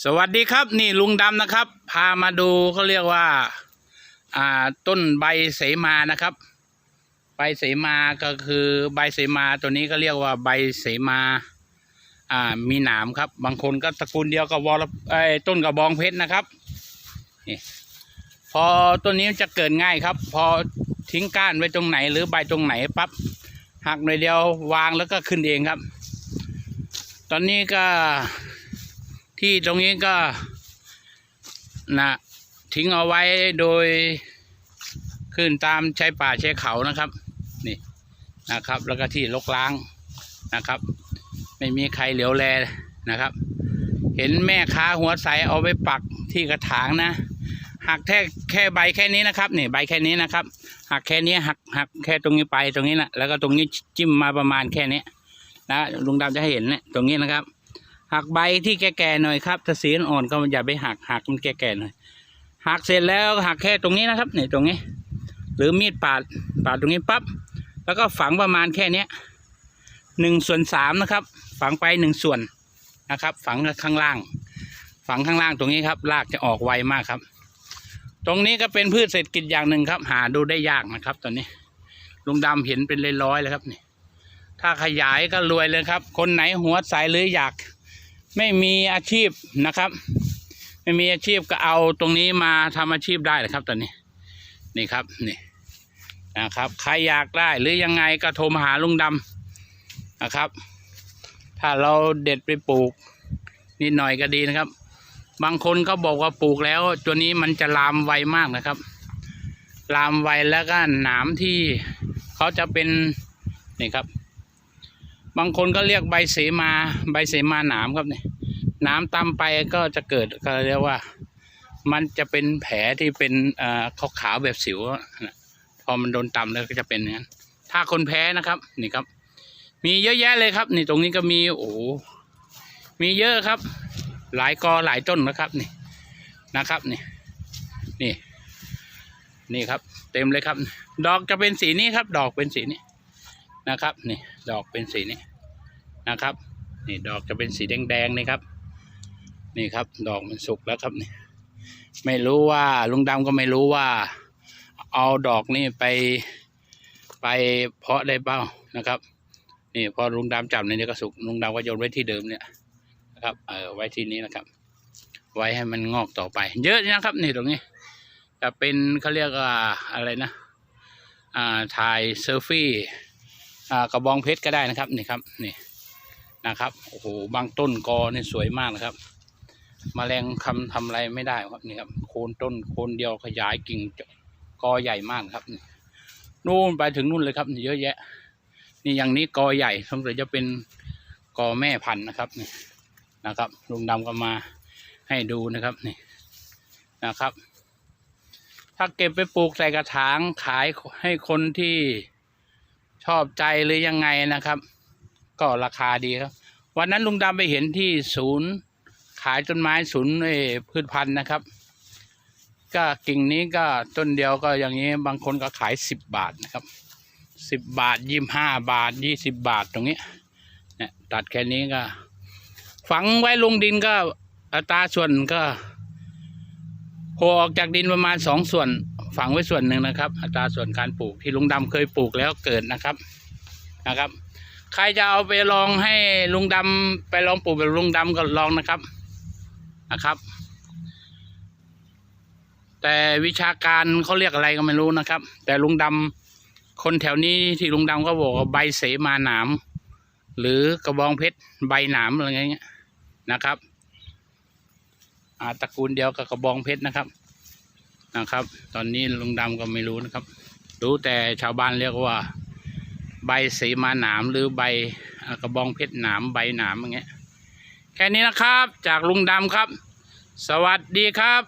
สวัสดีครับนี่ลุงดำนะครับ พามาดูเขาเรียกว่า อ่า ต้นใบเสมานะครับ ใบเสมาก็คือใบเสมาตัวนี้ก็เรียกว่าใบเสมา อ่า มีหนามครับ บางคนก็ตระกูลเดียวกับวอลไอ้ต้นกระบองเพชรนะครับนี่พอต้นนี้จะเกิดง่ายครับ พอทิ้งก้านไว้ตรงไหน หรือใบตรงไหนปั๊บหักหน่อยเดียววางแล้วก็ขึ้นเองครับ ตอนนี้ก็ ที่ตรงนี้ก็นะทิ้งเอาไว้โดยขึ้นตามชายป่าชายเขานะครับ นี่นะครับ แล้วก็ที่ลกล้างนะครับ ไม่มีใครเหลียวแลนะครับ เห็นแม่ค้าหัวใสเอาไปปักที่กระถางนะหักแค่แค่ใบแค่นี้นะครับนี่ใบแค่นี้นะครับ หักแค่นี้หักหักแค่ตรงนี้ไปตรงนี้นะแล้วก็ตรงนี้จิ้มมาประมาณแค่นี้นะลุงดำจะให้เห็นเนี่ยตรงนี้นะครับ หักใบที่แก่ๆหน่อยครับถ้าสีอ่อนก็อย่าไปหักหักมันแก่ๆหน่อยหักเสร็จแล้วหักแค่ตรงนี้นะครับนี่ตรงนี้ หรือมีดปาดปาดตรงนี้ปั๊บแล้วก็ฝังประมาณแค่เนี้ยหนึ่งส่วนสามนะครับ ฝังไปหนึ่งส่วนนะครับ ฝังข้างล่าง ฝังข้างล่างตรงนี้ครับรากจะออกไวมากครับ ตรงนี้ก็เป็นพืชเศรษฐกิจอย่างหนึ่งครับ หาดูได้ยากนะครับ ตอนนี้ลุงดำเห็นเป็นร้อยๆเลยครับนี่ถ้าขยายก็รวยเลยครับ คนไหนหัวใสหรืออยาก ไม่มีอาชีพนะครับ ไม่มีอาชีพก็เอาตรงนี้มาทำอาชีพได้เลยครับ ตอนนี้ นี่ครับนี่นะครับ ใครอยากได้หรือยังไงก็โทรมาหาลุงดำนะครับ ถ้าเราเด็ดไปปลูก นิดหน่อยก็ดีนะครับ บางคนก็บอกว่าปลูกแล้ว ตัวนี้มันจะลามไวมากนะครับ ลามไวแล้วก็หนามที่เขาจะเป็นนี่ครับ บางคนก็เรียกใบเสมาใบเสมาหนามครับเนี่ยหนามตามไปก็จะเกิดก็เรียกว่า มันจะเป็นแผลที่เป็นอ่อขาวๆแบบสิวอะนะพอมันโดนตำแล้วก็จะเป็นอย่างนั้นถ้าคนแพ้นะครับนี่ครับ มีเยอะแยะเลยครับ นี่ตรงนี้ก็มีโอ้มีเยอะครับ หลายกอหลายต้นนะครับนี่นะครับนี่นี่นี่ครับ เต็มเลยครับ ดอกจะเป็นสีนี้ครับ ดอกเป็นสีนี้ นะครับนี่ดอกเป็นสีนี้นะครับ นี่ดอกจะเป็นสีแดงๆนี่ครับ นี่ครับ ดอกมันสุกแล้วครับนี่ไม่รู้ว่าลุงดำก็ไม่รู้ว่า เอาดอกนี่ไปไปเพาะได้เปล่านะครับ นี่พอลุงดำจับในนี้ก็สุกลุงดำก็โยนไว้ที่เดิมเนี่ยนะครับเออไว้ที่นี้นะครับ ไว้ให้มันงอกต่อไป เยอะนะครับ นี่ตรงนี้จะเป็นเขาเรียกว่าอะไรนะ อ่าถ่ายเซลฟี่ กระบองเพชรก็ได้นะครับนี่ครับนี่นะครับโอ้โหบางต้นกอเนี่ยสวยมากนะครับมแมลงคำทำอะไรไม่ได้ครับนี่ครับโคนต้นโคนเดียวขยายกิ่งกอใหญ่มากครับน,นู่นไปถึงนู่นเลยครับเยอะแยะ นี่อย่างนี้กอใหญ่สงสัยจะเป็นกอแม่พันธุ์นะครับนี่นะครับลุงดำก็มาให้ดูนะครับนี่นะครับ ถ้าเก็บไปปลูกใส่กระถางขายให้คนที่ ชอบใจหรือยังไงนะครับ ก็ราคาดีครับ วันนั้นลุงดำไปเห็นที่ศูนย์ขายต้นไม้ศูนย์พืชพันธุ์นะครับ ก็กิ่งนี้ก็ต้นเดียวก็อย่างนี้บางคนก็ขายสิบบาทนะครับสิบบาทยี่ห้าบาทยี่สิบบาทตรงนี้เนี่ยตัดแค่นี้ก็ ฝังไว้ลงดินก็อัตราส่วนก็โผล่ออกจากดินประมาณสองส่วน ฝังไว้ส่วนหนึ่งนะครับ อัตราส่วนการปลูกที่ลุงดำเคยปลูกแล้วเกิดนะครับนะครับ ใครจะเอาไปลองให้ลุงดำไปลองปลูกแบบลุงดำก็ลองนะครับนะครับ แต่วิชาการเขาเรียกอะไรก็ไม่รู้นะครับ แต่ลุงดำคนแถวนี้ที่ลุงดำก็บอกว่าใบเสมาหนาม หรือกระบองเพชรใบหนามอะไรเงี้ยนะครับอาตระกูลเดียวกับกระบองเพชรนะครับ นะครับ ตอนนี้ลุงดำก็ไม่รู้นะครับ รู้แต่ชาวบ้านเรียกว่า ใบสีมาหนามหรือใบกระบองเพชรหนามใบหนามอย่างเงี้ยแค่นี้นะครับ จากลุงดำครับ สวัสดีครับ